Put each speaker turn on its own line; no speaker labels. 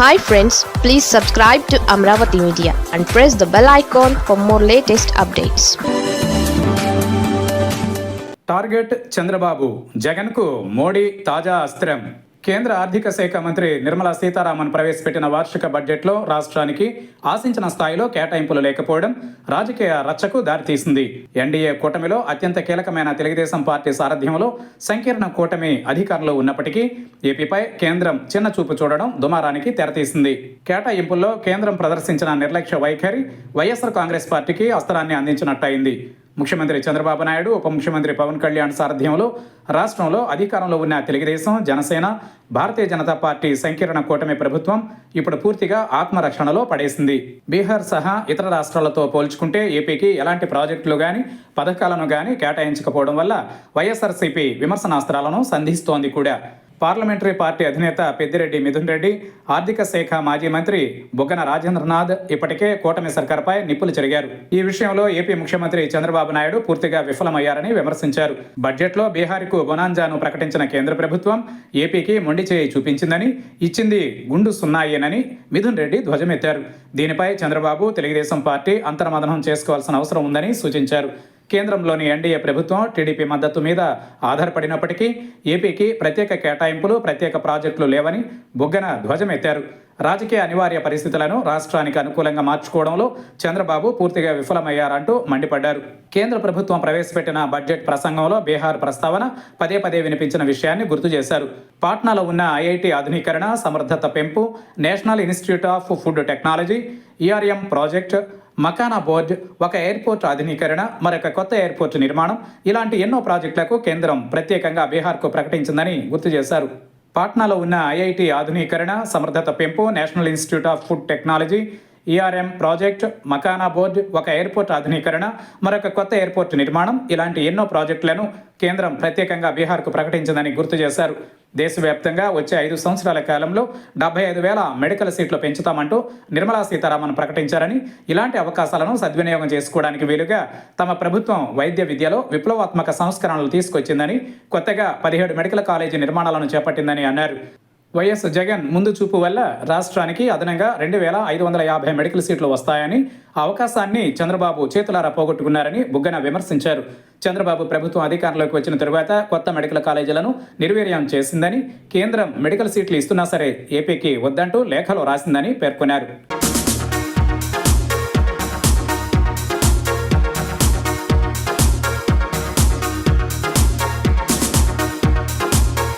Hi friends please subscribe to Amaravati media and press the bell icon for more latest updates
target Chandrababu జగన్కు మోడీ తాజా అస్త్రం కేంద్ర ఆర్థిక శాఖ మంత్రి నిర్మలా సీతారామన్ ప్రవేశపెట్టిన వార్షిక బడ్జెట్లో రాష్ట్రానికి ఆశించిన స్థాయిలో కేటాయింపులు లేకపోవడం రాజకీయ రచ్చకు దారితీసింది. ఎన్డీఏ కూటమిలో అత్యంత కీలకమైన తెలుగుదేశం పార్టీ సారథ్యంలో సంకీర్ణ కూటమి అధికారంలో ఉన్నప్పటికీ ఏపీపై కేంద్రం చిన్న చూపు చూడడం దుమారానికి తెరతీసింది. కేటాయింపుల్లో కేంద్రం ప్రదర్శించిన నిర్లక్ష్య వైఖరి వైఎస్ఆర్ కాంగ్రెస్ పార్టీకి అస్త్రాన్ని అందించినట్టయింది. ముఖ్యమంత్రి చంద్రబాబు నాయుడు ఉప ముఖ్యమంత్రి పవన్ కళ్యాణ్ సారథ్యంలో రాష్ట్రంలో అధికారంలో ఉన్న తెలుగుదేశం జనసేన భారతీయ జనతా పార్టీ సంకీర్ణ కూటమి ప్రభుత్వం ఇప్పుడు పూర్తిగా ఆత్మరక్షణలో పడేసింది. బీహార్ సహా ఇతర రాష్ట్రాలతో పోల్చుకుంటే ఏపీకి ఎలాంటి ప్రాజెక్టులు కానీ పథకాలను కానీ కేటాయించకపోవడం వల్ల వైఎస్ఆర్సీపీ విమర్శనాస్త్రాలను సంధిస్తోంది కూడా. పార్లమెంటరీ పార్టీ అధినేత పెద్దిరెడ్డి మిథున్ రెడ్డి ఆర్థిక శాఖ మాజీ మంత్రి బుగ్గన రాజేంద్రనాథ్ ఇప్పటికే కూటమి సర్కార్పై నిప్పులు చెరిగారు. ఈ విషయంలో ఏపీ ముఖ్యమంత్రి చంద్రబాబు నాయుడు పూర్తిగా విఫలమయ్యారని విమర్శించారు. బడ్జెట్లో బీహార్కు బొనాంజాను ప్రకటించిన కేంద్ర ప్రభుత్వం ఏపీకి మొండి చేయి చూపించిందని ఇచ్చింది గుండు సున్నాయేనని మిథున్ రెడ్డి ధ్వజమెత్తారు. దీనిపై చంద్రబాబు తెలుగుదేశం పార్టీ అంతర్మదనం చేసుకోవాల్సిన అవసరం ఉందని సూచించారు. కేంద్రంలోని ఎన్డీఏ ప్రభుత్వం టీడీపీ మద్దతు మీద ఆధారపడినప్పటికీ ఏపీకి ప్రత్యేక కేటాయింపులు ప్రత్యేక ప్రాజెక్టులు లేవని బుగ్గన ధ్వజమెత్తారు. రాజకీయ అనివార్య పరిస్థితులను రాష్ట్రానికి అనుకూలంగా మార్చుకోవడంలో చంద్రబాబు పూర్తిగా విఫలమయ్యారంటూ మండిపడ్డారు. కేంద్ర ప్రభుత్వం ప్రవేశపెట్టిన బడ్జెట్ ప్రసంగంలో బీహార్ ప్రస్తావన పదే పదే వినిపించిన విషయాన్ని గుర్తు చేశారు. పాట్నాలో ఉన్న ఐఐటి ఆధునీకరణ సమర్థత పెంపు National Institute of Food Technology ERM project Makhana Board ఒక ఎయిర్పోర్ట్ ఆధునీకరణ మరొక కొత్త ఎయిర్పోర్ట్ నిర్మాణం ఇలాంటి ఎన్నో ప్రాజెక్టులకు కేంద్రం ప్రత్యేకంగా బీహార్కు ప్రకటించిందని గుర్తు చేశారు. పాట్నాలో ఉన్న ఐఐటి ఆధునీకరణ సమర్థత పెంపు National Institute of Food Technology ERM project Makhana Board ఒక ఎయిర్పోర్ట్ ఆధునీకరణ మరొక కొత్త ఎయిర్పోర్ట్ నిర్మాణం ఇలాంటి ఎన్నో ప్రాజెక్టులను కేంద్రం ప్రత్యేకంగా బీహార్కు ప్రకటించిందని గుర్తు చేశారు. దేశవ్యాప్తంగా వచ్చే ఐదు సంవత్సరాల కాలంలో డెబ్బై ఐదు వేల మెడికల్ సీట్లు పెంచుతామంటూ నిర్మలా సీతారామన్ ప్రకటించారని ఇలాంటి అవకాశాలను సద్వినియోగం చేసుకోవడానికి వీలుగా తమ ప్రభుత్వం వైద్య విద్యలో విప్లవాత్మక సంస్కరణలు తీసుకొచ్చిందని కొత్తగా పదిహేడు మెడికల్ కాలేజీ నిర్మాణాలను చేపట్టిందని అన్నారు. వైఎస్ జగన్ ముందు చూపు వల్ల రాష్ట్రానికి అదనంగా రెండు వేల ఐదు వందల యాభై మెడికల్ సీట్లు వస్తాయని ఆ అవకాశాన్ని చంద్రబాబు చేతులారా పోగొట్టుకున్నారని బుగ్గన విమర్శించారు. చంద్రబాబు ప్రభుత్వం అధికారంలోకి వచ్చిన తరువాత కొత్త మెడికల్ కాలేజీలను నిర్వీర్యం చేసిందని కేంద్రం మెడికల్ సీట్లు ఇస్తున్నా సరే ఏపీకి వద్దంటూ లేఖలో రాసిందని పేర్కొన్నారు.